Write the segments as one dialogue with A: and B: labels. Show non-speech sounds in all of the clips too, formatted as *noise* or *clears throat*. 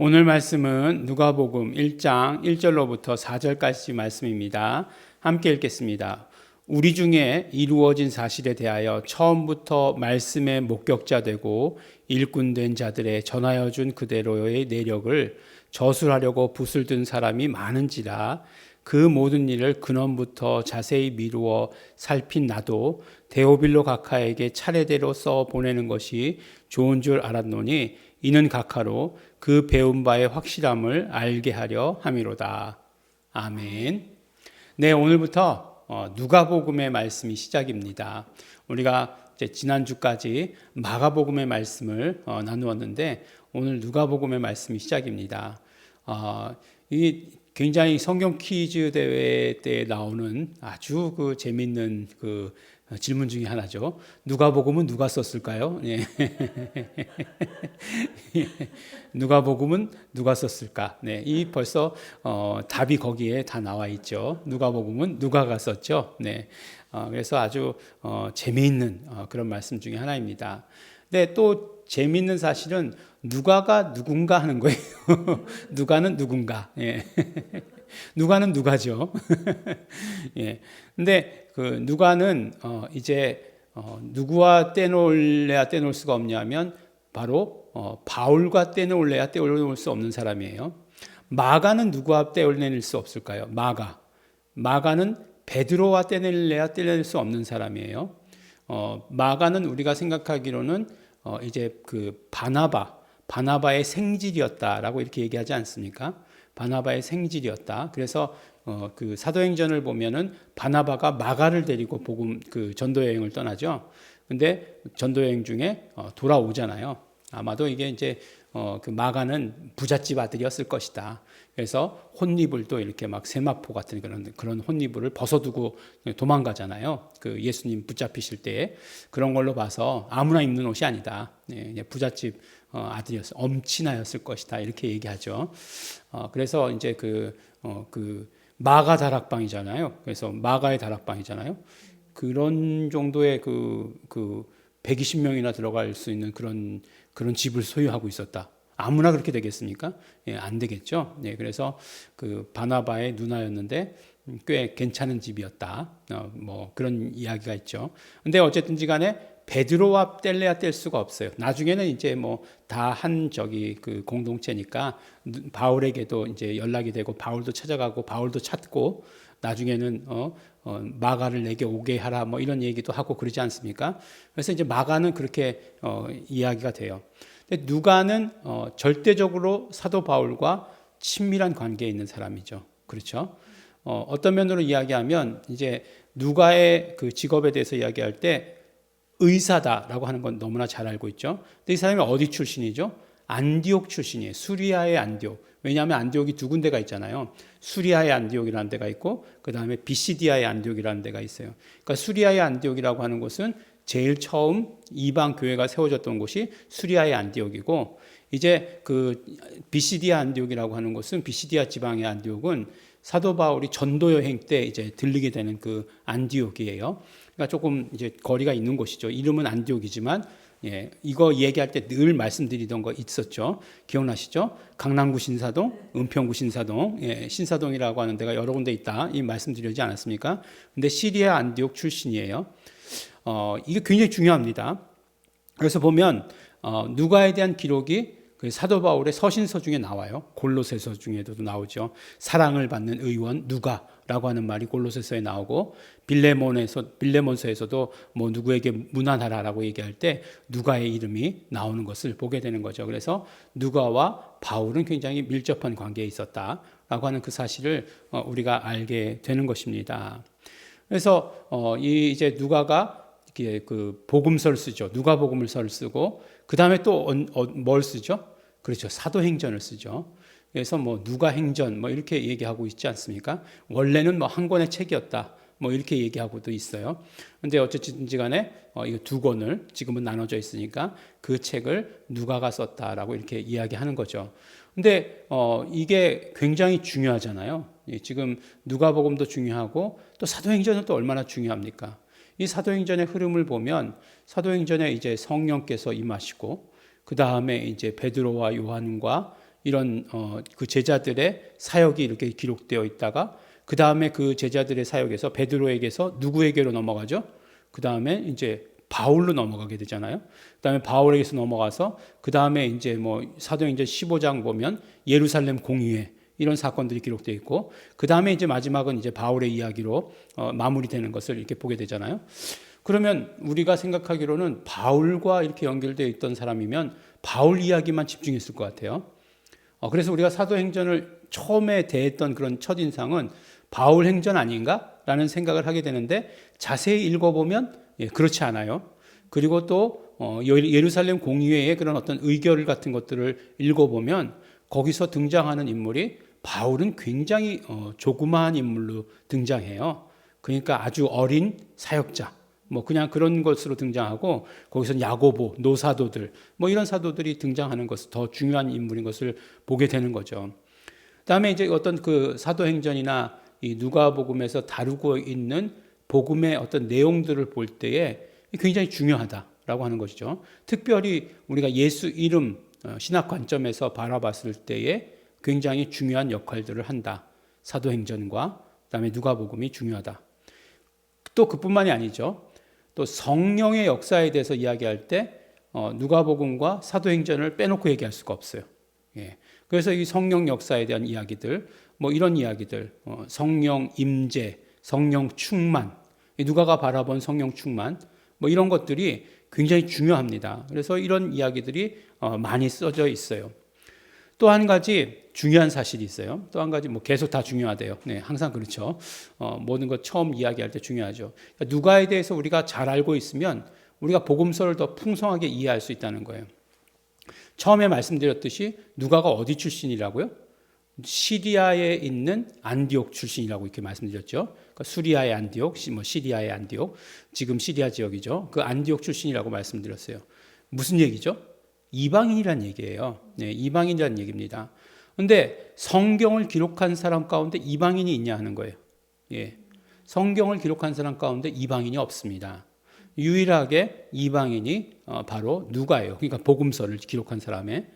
A: 오늘 말씀은 누가복음 1장 1절로부터 4절까지 말씀입니다. 함께 읽겠습니다. 우리 중에 이루어진 사실에 대하여 처음부터 말씀의 목격자 되고 일꾼 된 자들의 전하여 준 그대로의 내력을 저술하려고 붓을 든 사람이 많은지라 그 모든 일을 근원부터 자세히 미루어 살핀 나도 데오빌로 각하에게 차례대로 써 보내는 것이 좋은 줄 알았노니 이는 각하로 그 배운 바의 확실함을 알게 하려 함이로다. 아멘. 네, 오늘부터 어, 누가복음의 말씀이 시작입니다. 우리가 지난주까지 마가복음의 말씀을 어, 나누었는데 오늘 누가복음의 말씀이 시작입니다. 어, 이 굉장히 성경 퀴즈 대회 때 나오는 아주 그 재밌는 그 질문 중에 하나죠. 누가복음은 누가 썼을까요? 예. *laughs* 누가복음은 누가 썼을까? 네, 이 벌써 어, 답이 거기에 다 나와 있죠. 누가복음은 누가가 썼죠. 네, 어, 그래서 아주 어, 재미있는 어, 그런 말씀 중에 하나입니다. 근데 또 재미있는 사실은 누가가 누군가 하는 거예요. *laughs* 누가는 누군가. 예. *laughs* 누가는 누가죠. *laughs* 예. 근데 그 누가는 어 이제 어 누구와 떼놓을래야 떼놓을 수가 없냐면 바로 어 바울과 떼놓을래야 떼놓을 수 없는 사람이에요. 마가는 누구와 떼어낼 수 없을까요? 마가. 마가는 베드로와 떼낼래야 떼낼 수 없는 사람이에요. 어 마가는 우리가 생각하기로는 어 이제 그 바나바 바나바의 생질이었다라고 이렇게 얘기하지 않습니까? 바나바의 생질이었다. 그래서 어, 그 사도행전을 보면은 바나바가 마가를 데리고 복음 그 전도 여행을 떠나죠. 근데 전도 여행 중에 어, 돌아오잖아요. 아마도 이게 이제 어, 그 마가는 부잣집 아들이었을 것이다. 그래서 혼입을 또 이렇게 막 세마포 같은 그런 그런 혼입을 벗어두고 도망가잖아요. 그 예수님 붙잡히실 때 그런 걸로 봐서 아무나 입는 옷이 아니다. 네, 부잣집 어, 아들이었어 엄친아였을 것이다 이렇게 얘기하죠. 어, 그래서 이제 그, 어, 그 마가 다락방이잖아요. 그래서 마가의 다락방이잖아요. 그런 정도의 그, 그 120명이나 들어갈 수 있는 그런 그런 집을 소유하고 있었다. 아무나 그렇게 되겠습니까? 예, 안 되겠죠. 예, 그래서 그 바나바의 누나였는데 꽤 괜찮은 집이었다. 어, 뭐 그런 이야기가 있죠. 근데 어쨌든지 간에 베드로와 뗄래야 뗄 수가 없어요. 나중에는 이제 뭐 다 한 저기 그 공동체니까 바울에게도 이제 연락이 되고 바울도 찾아가고 바울도 찾고 나중에는 어, 어 마가를 내게 오게 하라 뭐 이런 얘기도 하고 그러지 않습니까? 그래서 이제 마가는 그렇게 어 이야기가 돼요. 근데 누가는 어 절대적으로 사도 바울과 친밀한 관계에 있는 사람이죠. 그렇죠? 어 어떤 면으로 이야기하면 이제 누가의 그 직업에 대해서 이야기할 때 의사다라고 하는 건 너무나 잘 알고 있죠. 근데 이 사람이 어디 출신이죠? 안디옥 출신이에요. 수리아의 안디옥. 왜냐하면 안디옥이 두 군데가 있잖아요. 수리아의 안디옥이라는 데가 있고 그 다음에 비시디아의 안디옥이라는 데가 있어요. 그러니까 수리아의 안디옥이라고 하는 곳은 제일 처음 이방 교회가 세워졌던 곳이 수리아의 안디옥이고 이제 그 비시디아 안디옥이라고 하는 곳은 비시디아 지방의 안디옥은 사도 바울이 전도 여행 때 이제 들리게 되는 그 안디옥이에요. 그러니까 조금 이제 거리가 있는 곳이죠. 이름은 안디옥이지만 예, 이거 얘기할 때 늘 말씀드리던 거 있었죠. 기억나시죠? 강남구 신사동, 은평구 신사동, 예, 신사동이라고 하는 데가 여러 군데 있다. 이 말씀드리지 않았습니까? 근데 시리아 안디옥 출신이에요. 어, 이게 굉장히 중요합니다. 그래서 보면 어, 누가에 대한 기록이 그 사도 바울의 서신서 중에 나와요. 골로새서 중에도 나오죠. 사랑을 받는 의원 누가라고 하는 말이 골로새서에 나오고 빌레몬에서 빌레몬서에서도 뭐 누구에게 무난하라라고 얘기할 때 누가의 이름이 나오는 것을 보게 되는 거죠. 그래서 누가와 바울은 굉장히 밀접한 관계에 있었다라고 하는 그 사실을 어, 우리가 알게 되는 것입니다. 그래서 어, 이 이제 누가가 그 복음서를 쓰죠. 누가복음을 쓰고 그 다음에 또뭘 어, 쓰죠? 그렇죠. 사도행전을 쓰죠. 그래서 뭐 누가행전 뭐 이렇게 얘기하고 있지 않습니까? 원래는 뭐 한 권의 책이었다. 뭐 이렇게 얘기하고도 있어요. 근데 어쨌든지 간에 어, 이거 두 권을 지금은 나눠져 있으니까 그 책을 누가가 썼다라고 이렇게 이야기하는 거죠. 근데 어, 이게 굉장히 중요하잖아요. 예, 지금 누가복음도 중요하고 또 사도행전은 또 얼마나 중요합니까? 이 사도행전의 흐름을 보면 사도행전에 이제 성령께서 임하시고 그 다음에 이제 베드로와 요한과 이런 어, 그 제자들의 사역이 이렇게 기록되어 있다가 그 다음에 그 제자들의 사역에서 베드로에게서 누구에게로 넘어가죠? 그 다음에 이제 바울로 넘어가게 되잖아요. 그 다음에 바울에게서 넘어가서 그 다음에 이제 뭐 사도행전 15장 보면 예루살렘 공의회 이런 사건들이 기록되어 있고 그 다음에 이제 마지막은 이제 바울의 이야기로 어, 마무리되는 것을 이렇게 보게 되잖아요. 그러면 우리가 생각하기로는 바울과 이렇게 연결되어 있던 사람이면 바울 이야기만 집중했을 것 같아요. 어, 그래서 우리가 사도행전을 처음에 대했던 그런 첫 인상은 바울 행전 아닌가 라는 생각을 하게 되는데 자세히 읽어보면 예, 그렇지 않아요. 그리고 또 어, 예루살렘 공의회의 그런 어떤 의결 같은 것들을 읽어보면 거기서 등장하는 인물이 바울은 굉장히 어, 조그마한 인물로 등장해요. 그러니까 아주 어린 사역자, 뭐 그냥 그런 것으로 등장하고 거기서 야고보, 노사도들 뭐 이런 사도들이 등장하는 것은 더 중요한 인물인 것을 보게 되는 거죠. 그다음에 이제 어떤 그 사도행전이나 이 누가복음에서 다루고 있는 복음의 어떤 내용들을 볼 때에 굉장히 중요하다라고 하는 것이죠. 특별히 우리가 예수 이름 어, 신학 관점에서 바라봤을 때에 굉장히 중요한 역할들을 한다. 사도행전과 그다음에 누가복음이 중요하다. 또 그뿐만이 아니죠. 또 성령의 역사에 대해서 이야기할 때 어, 누가복음과 사도행전을 빼놓고 얘기할 수가 없어요. 예. 그래서 이 성령 역사에 대한 이야기들, 뭐 이런 이야기들, 어, 성령 임재, 성령 충만, 누가가 바라본 성령 충만, 뭐 이런 것들이 굉장히 중요합니다. 그래서 이런 이야기들이 어, 많이 써져 있어요. 또 한 가지 중요한 사실이 있어요. 또 한 가지 뭐 계속 다 중요하대요. 네, 항상 그렇죠. 어, 모든 것 처음 이야기할 때 중요하죠. 그러니까 누가에 대해서 우리가 잘 알고 있으면 우리가 복음서를 더 풍성하게 이해할 수 있다는 거예요. 처음에 말씀드렸듯이 누가가 어디 출신이라고요? 시리아에 있는 안디옥 출신이라고 이렇게 말씀드렸죠. 그러니까 수리아의 안디옥, 뭐 시리아의 안디옥, 지금 시리아 지역이죠. 그 안디옥 출신이라고 말씀드렸어요. 무슨 얘기죠? 이방인이란 얘기예요. 네, 이방인이란 얘기입니다. 근데 성경을 기록한 사람 가운데 이방인이 있냐 하는 거예요. 예. 성경을 기록한 사람 가운데 이방인이 없습니다. 유일하게 이방인이 어, 바로 누가예요. 그러니까 복음서를 기록한 사람의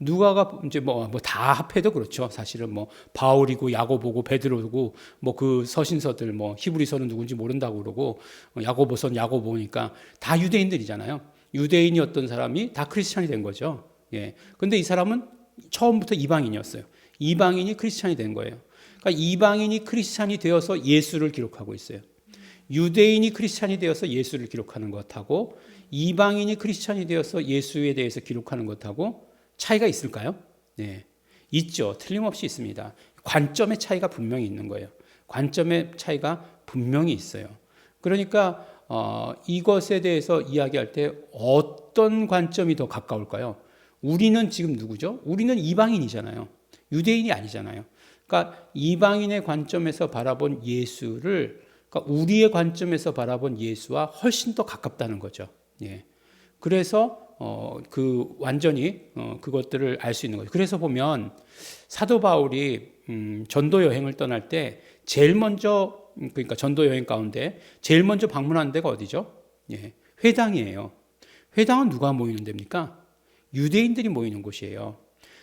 A: 누가가 이제 뭐뭐다 합해도 그렇죠. 사실은 뭐 바울이고 야고보고 베드로고 뭐 그 서신서들 뭐 히브리서는 누군지 모른다고 그러고 어, 야고보선 야고보니까 다 유대인들이잖아요. 유대인이었던 사람이 다 크리스찬이 된 거죠. 예. 근데 이 사람은 처음부터 이방인이었어요. 이방인이 크리스찬이 된 거예요. 그러니까 이방인이 크리스찬이 되어서 예수를 기록하고 있어요. 유대인이 크리스찬이 되어서 예수를 기록하는 것하고 이방인이 크리스찬이 되어서 예수에 대해서 기록하는 것하고 차이가 있을까요? 네. 있죠. 틀림없이 있습니다. 관점의 차이가 분명히 있는 거예요. 관점의 차이가 분명히 있어요. 그러니까 어, 이것에 대해서 이야기할 때 어떤 관점이 더 가까울까요? 우리는 지금 누구죠? 우리는 이방인이잖아요. 유대인이 아니잖아요. 그러니까 이방인의 관점에서 바라본 예수를 그러니까 우리의 관점에서 바라본 예수와 훨씬 더 가깝다는 거죠. 예. 그래서 어, 그 완전히 어, 그것들을 알 수 있는 거죠. 그래서 보면 사도 바울이 음, 전도 여행을 떠날 때 제일 먼저 음, 그러니까 전도 여행 가운데 제일 먼저 방문한 데가 어디죠? 예, 회당이에요. 회당은 누가 모이는 데입니까? 유대인들이 모이는 곳이에요.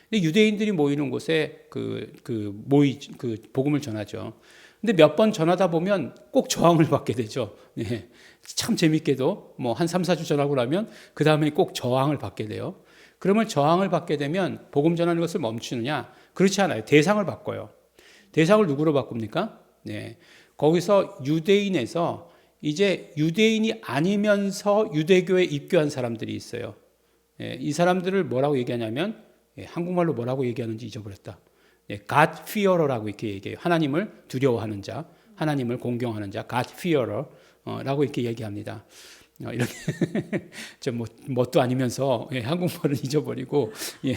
A: 근데 유대인들이 모이는 곳에 그, 그 모이, 그 복음을 전하죠. 근데 몇 번 전하다 보면 꼭 저항을 *laughs* 받게 되죠. 예. 참 재밌게도 뭐 한 3, 4주 전하고 나면 그 다음에 꼭 저항을 받게 돼요. 그러면 저항을 받게 되면 복음 전하는 것을 멈추느냐? 그렇지 않아요. 대상을 바꿔요. 대상을 누구로 바꿉니까? 네. 거기서 유대인에서 이제 유대인이 아니면서 유대교에 입교한 사람들이 있어요. 예, 이 사람들을 뭐라고 얘기하냐면 예, 한국말로 뭐라고 얘기하는지 잊어버렸다. 예, God fearer라고 이렇게 얘기해요. 하나님을 두려워하는 자, 하나님을 공경하는 자, God fearer라고 이렇게 얘기합니다. 어, 이렇게 *laughs* 저뭐 뭣도 아니면서 예, 한국말을 *laughs* 잊어버리고 예,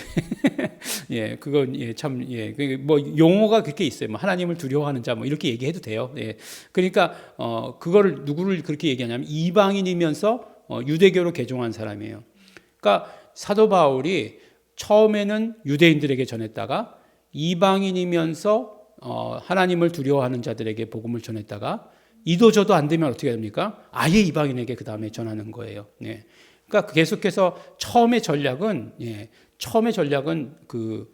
A: *laughs* 예 그건 예참예 그뭐 용어가 그렇게 있어요. 뭐 하나님을 두려워하는 자 뭐 이렇게 얘기해도 돼요. 예, 그러니까 어 그거를 누구를 그렇게 얘기하냐면 이방인이면서 어, 유대교로 개종한 사람이에요. 그러니까 사도 바울이 처음에는 유대인들에게 전했다가 이방인이면서 어, 하나님을 두려워하는 자들에게 복음을 전했다가 이도 저도 안 되면 어떻게 됩니까? 아예 이방인에게 그 다음에 전하는 거예요. 네. 그러니까 계속해서 처음의 전략은 예, 처음의 전략은 그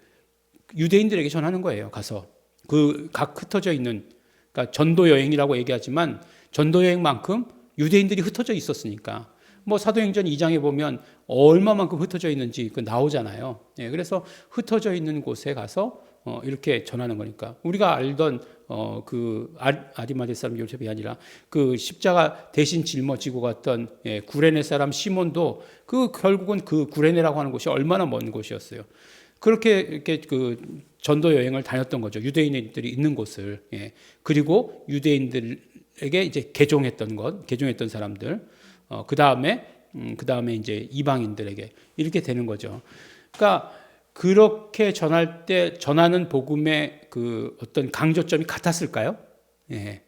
A: 유대인들에게 전하는 거예요. 가서 그 각 흩어져 있는 그러니까 전도 여행이라고 얘기하지만 전도 여행만큼 유대인들이 흩어져 있었으니까 뭐 사도행전 2장에 보면 얼마만큼 흩어져 있는지 그 나오잖아요. 예, 그래서 흩어져 있는 곳에 가서 어, 이렇게 전하는 거니까 우리가 알던 어, 그 아- 아리마대 사람 요셉이 아니라 그 십자가 대신 짊어지고 갔던 예, 구레네 사람 시몬도 그 결국은 그 구레네라고 하는 곳이 얼마나 먼 곳이었어요. 그렇게 이렇게 그 전도 여행을 다녔던 거죠. 유대인들이 있는 곳을. 예. 그리고 유대인들에게 이제 개종했던 것, 개종했던 사람들. 어, 그 다음에 음, 그 다음에 이제 이방인들에게 이렇게 되는 거죠. 그러니까 그렇게 전할 때 전하는 복음의 그 어떤 강조점이 같았을까요? 예.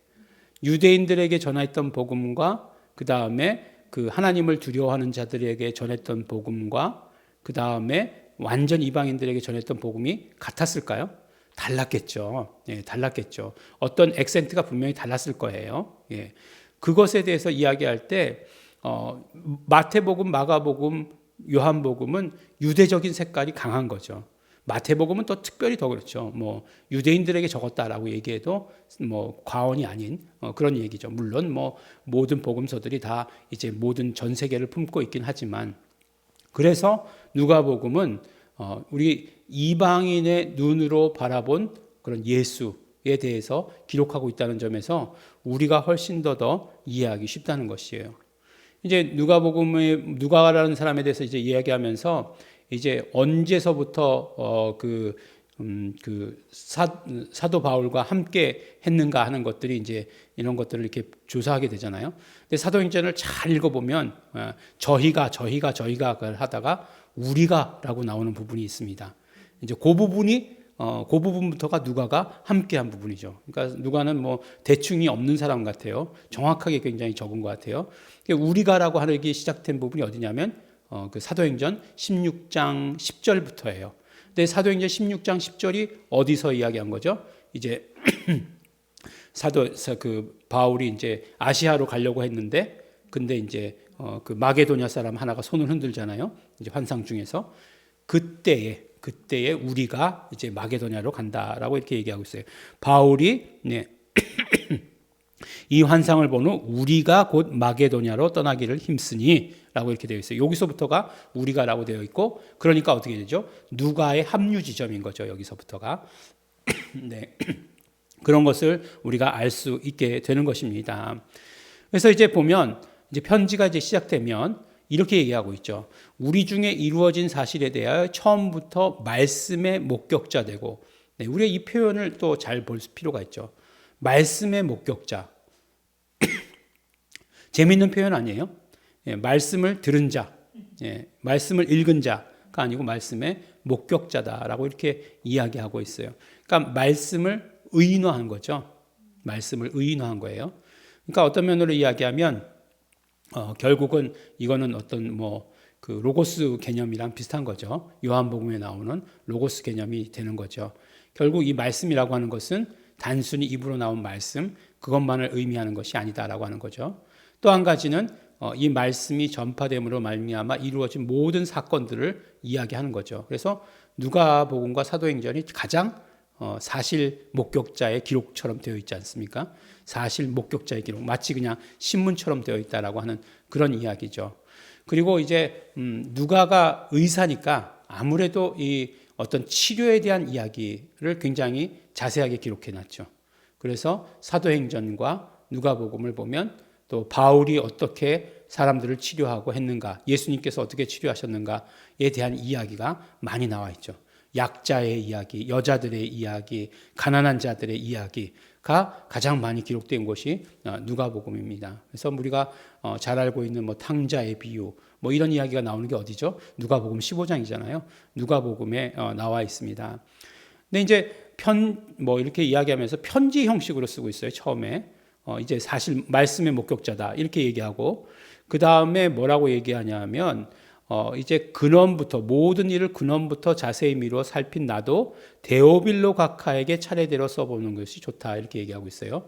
A: 유대인들에게 전했던 복음과 그 다음에 그 하나님을 두려워하는 자들에게 전했던 복음과 그 다음에 완전 이방인들에게 전했던 복음이 같았을까요? 달랐겠죠. 예, 달랐겠죠. 어떤 액센트가 분명히 달랐을 거예요. 예. 그것에 대해서 이야기할 때 어, 마태복음, 마가복음, 요한복음은 유대적인 색깔이 강한 거죠. 마태복음은 또 특별히 더 그렇죠. 뭐 유대인들에게 적었다라고 얘기해도 뭐 과언이 아닌 어, 그런 얘기죠. 물론 뭐 모든 복음서들이 다 이제 모든 전 세계를 품고 있긴 하지만 그래서 누가복음은 어, 우리 이방인의 눈으로 바라본 그런 예수에 대해서 기록하고 있다는 점에서 우리가 훨씬 더 더 이해하기 쉽다는 것이에요. 이제 누가복음의 누가라는 사람에 대해서 이제 이야기하면서 이제 언제서부터 어그 음, 그 사, 사도 바울과 함께 했는가 하는 것들이 이제 이런 것들을 이렇게 조사하게 되잖아요. 근데 사도행전을 잘 읽어보면 어, 저희가 저희가 저희가 하다가 우리가라고 나오는 부분이 있습니다. 이제 그 부분이 어, 그 부분부터가 누가가 함께한 부분이죠. 그러니까 누가는 뭐 대충이 없는 사람 같아요. 정확하게 굉장히 적은 것 같아요. 우리가라고 하는 게 시작된 부분이 어디냐면 어, 그 사도행전 16장 10절부터예요. 근데 사도행전 16장 10절이 어디서 이야기한 거죠? 이제 *clears throat* 사도 그 바울이 이제 아시아로 가려고 했는데 근데 이제 어, 그 마게도냐 사람 하나가 손을 흔들잖아요. 이제 환상 중에서 그때에 그때에 우리가 이제 마게도냐로 간다라고 이렇게 얘기하고 있어요. 바울이 네. *clears throat* 이 환상을 본 후 우리가 곧 마게도냐로 떠나기를 힘쓰니라고 이렇게 되어 있어요. 여기서부터가 우리가라고 되어 있고 그러니까 어떻게 되죠? 누가의 합류 지점인 거죠. 여기서부터가 *clears throat* 네. *clears throat* 그런 것을 우리가 알 수 있게 되는 것입니다. 그래서 이제 보면 이제 편지가 이제 시작되면 이렇게 얘기하고 있죠. 우리 중에 이루어진 사실에 대하여 처음부터 말씀의 목격자 되고, 네, 우리가 이 표현을 또 잘 볼 필요가 있죠. 말씀의 목격자. *coughs* 재밌는 표현 아니에요? 예, 말씀을 들은 자, 예, 말씀을 읽은 자가 아니고 말씀의 목격자다라고 이렇게 이야기하고 있어요. 그러니까 말씀을 의인화한 거죠. 말씀을 의인화한 거예요. 그러니까 어떤 면으로 이야기하면 어, 결국은 이거는 어떤 뭐 그 로고스 개념이랑 비슷한 거죠. 요한복음에 나오는 로고스 개념이 되는 거죠. 결국 이 말씀이라고 하는 것은 단순히 입으로 나온 말씀 그것만을 의미하는 것이 아니다라고 하는 거죠. 또 한 가지는 어, 이 말씀이 전파됨으로 말미암아 이루어진 모든 사건들을 이야기하는 거죠. 그래서 누가복음과 사도행전이 가장 어, 사실 목격자의 기록처럼 되어 있지 않습니까? 사실 목격자의 기록 마치 그냥 신문처럼 되어 있다라고 하는 그런 이야기죠. 그리고 이제 음, 누가가 의사니까 아무래도 이 어떤 치료에 대한 이야기를 굉장히 자세하게 기록해 놨죠. 그래서 사도행전과 누가복음을 보면 또 바울이 어떻게 사람들을 치료하고 했는가, 예수님께서 어떻게 치료하셨는가에 대한 이야기가 많이 나와 있죠. 약자의 이야기, 여자들의 이야기, 가난한 자들의 이야기 가 가장 많이 기록된 곳이 어, 누가복음입니다. 그래서 우리가 어, 잘 알고 있는 뭐 탕자의 비유, 뭐 이런 이야기가 나오는 게 어디죠? 누가복음 15장이잖아요. 누가복음에 어, 나와 있습니다. 근데 이제 편 뭐 이렇게 이야기하면서 편지 형식으로 쓰고 있어요. 처음에 이제 사실 말씀의 목격자다 이렇게 얘기하고 그 다음에 뭐라고 얘기하냐면 어, 이제 근원부터 모든 일을 근원부터 자세히 미루어 살핀 나도 데오빌로 각하에게 차례대로 써보는 것이 좋다 이렇게 얘기하고 있어요.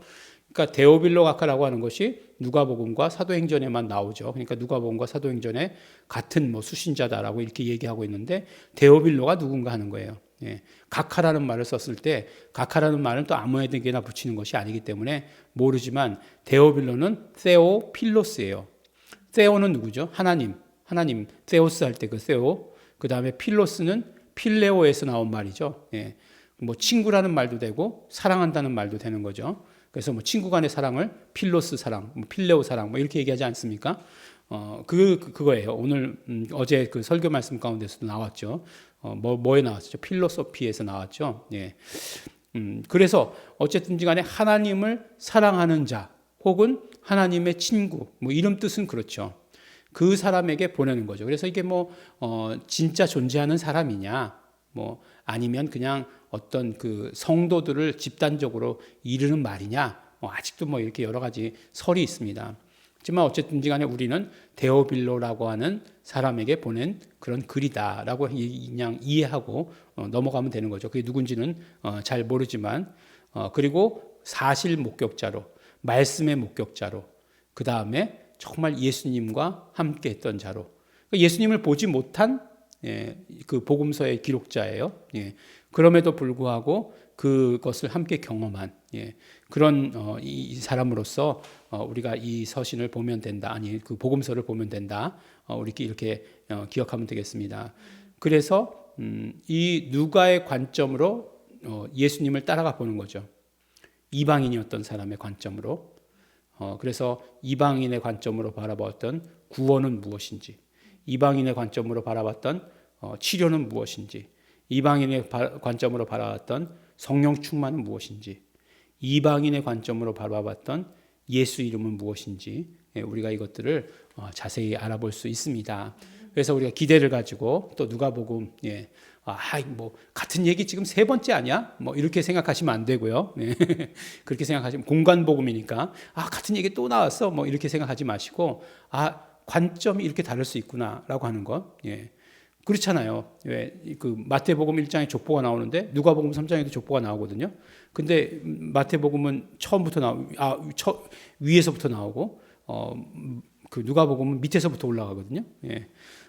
A: 그러니까 데오빌로 각하라고 하는 것이 누가복음과 사도행전에만 나오죠. 그러니까 누가복음과 사도행전에 같은 뭐 수신자다라고 이렇게 얘기하고 있는데 데오빌로가 누군가 하는 거예요. 예. 각하라는 말을 썼을 때 각하라는 말은 또 아무에게나 붙이는 것이 아니기 때문에 모르지만 데오빌로는 세오 필로스예요. 세오는 누구죠? 하나님. 하나님 세오스 할 때 그 세오. 그 다음에 필로스는 필레오에서 나온 말이죠. 예. 뭐 친구라는 말도 되고 사랑한다는 말도 되는 거죠. 그래서 뭐 친구 간의 사랑을 필로스 사랑, 뭐 필레오 사랑 뭐 이렇게 얘기하지 않습니까? 어, 그, 그 그거예요. 오늘 음, 어제 그 설교 말씀 가운데서도 나왔죠. 어, 뭐 뭐에 나왔죠? 필로소피에서 나왔죠. 예. 음, 그래서 어쨌든지 간에 하나님을 사랑하는 자 혹은 하나님의 친구 뭐 이름 뜻은 그렇죠. 그 사람에게 보내는 거죠. 그래서 이게 뭐 어, 진짜 존재하는 사람이냐 뭐 아니면 그냥 어떤 그 성도들을 집단적으로 이르는 말이냐 뭐 아직도 뭐 이렇게 여러 가지 설이 있습니다. 하지만 어쨌든지 간에 우리는 데오빌로라고 하는 사람에게 보낸 그런 글이다라고 그냥 이해하고 어, 넘어가면 되는 거죠. 그게 누군지는 어, 잘 모르지만 어, 그리고 사실 목격자로 말씀의 목격자로 그 다음에 정말 예수님과 함께 했던 자로 그러니까 예수님을 보지 못한 예, 그 복음서의 기록자예요. 예, 그럼에도 불구하고 그것을 함께 경험한 예, 그런 어, 이 사람으로서 어, 우리가 이 서신을 보면 된다. 아니 그 복음서를 보면 된다. 어, 우리끼리 이렇게 어, 기억하면 되겠습니다. 그래서 음, 이 누가의 관점으로 어, 예수님을 따라가 보는 거죠. 이방인이었던 사람의 관점으로. 어, 그래서 이방인의 관점으로 바라봤던 구원은 무엇인지, 이방인의 관점으로 바라봤던 어, 치료는 무엇인지, 이방인의 바, 관점으로 바라봤던 성령 충만은 무엇인지, 이방인의 관점으로 바라봤던 예수 이름은 무엇인지 예, 우리가 이것들을 어, 자세히 알아볼 수 있습니다. 그래서 우리가 기대를 가지고 또 누가복음 예. 아, 뭐 같은 얘기 지금 세 번째 아니야? 뭐 이렇게 생각하시면 안 되고요. 네. *laughs* 그렇게 생각하시면 공간 복음이니까 아 같은 얘기 또 나왔어. 뭐 이렇게 생각하지 마시고 아 관점이 이렇게 다를 수 있구나라고 하는 것. 예. 그렇잖아요. 왜 그 마태복음 1장에 족보가 나오는데 누가복음 3장에도 족보가 나오거든요. 근데 마태복음은 처음부터 나오 아 처, 위에서부터 나오고 어 그 누가복음은 밑에서부터 올라가거든요. 예.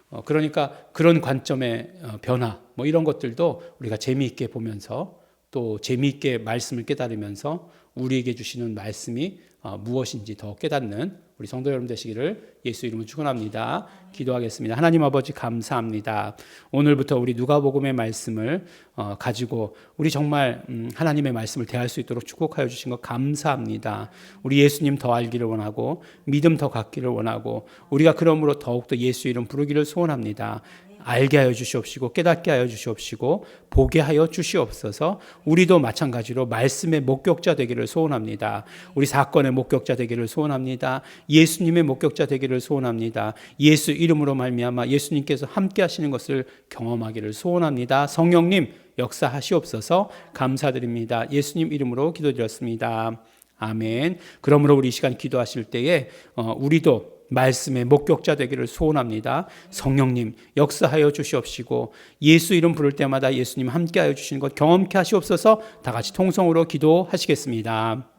A: 어, 그러니까 그런 관점의 어, 변화 뭐 이런 것들도 우리가 재미있게 보면서 또 재미있게 말씀을 깨달으면서 우리에게 주시는 말씀이 어, 무엇인지 더 깨닫는 우리 성도 여러분 되시기를 예수 이름으로 축원합니다. 기도하겠습니다. 하나님 아버지 감사합니다. 오늘부터 우리 누가복음의 말씀을 어, 가지고 우리 정말 음, 하나님의 말씀을 대할 수 있도록 축복하여 주신 것 감사합니다. 우리 예수님 더 알기를 원하고 믿음 더 갖기를 원하고 우리가 그러므로 더욱더 예수 이름 부르기를 소원합니다. 알게 하여 주시옵시고 깨닫게 하여 주시옵시고 보게 하여 주시옵소서. 우리도 마찬가지로 말씀의 목격자 되기를 소원합니다. 우리 사건의 목격자 되기를 소원합니다. 예수님의 목격자 되기를 소원합니다. 예수 이름으로 말미암아 예수님께서 함께 하시는 것을 경험하기를 소원합니다. 성령님 역사하시옵소서. 감사드립니다. 예수님 이름으로 기도드렸습니다. 아멘. 그러므로 우리 이 시간 기도하실 때에 어, 우리도 말씀의 목격자 되기를 소원합니다. 성령님 역사하여 주시옵시고 예수 이름 부를 때마다 예수님 함께하여 주시는 것 경험케 하시옵소서. 다 같이 통성으로 기도하시겠습니다.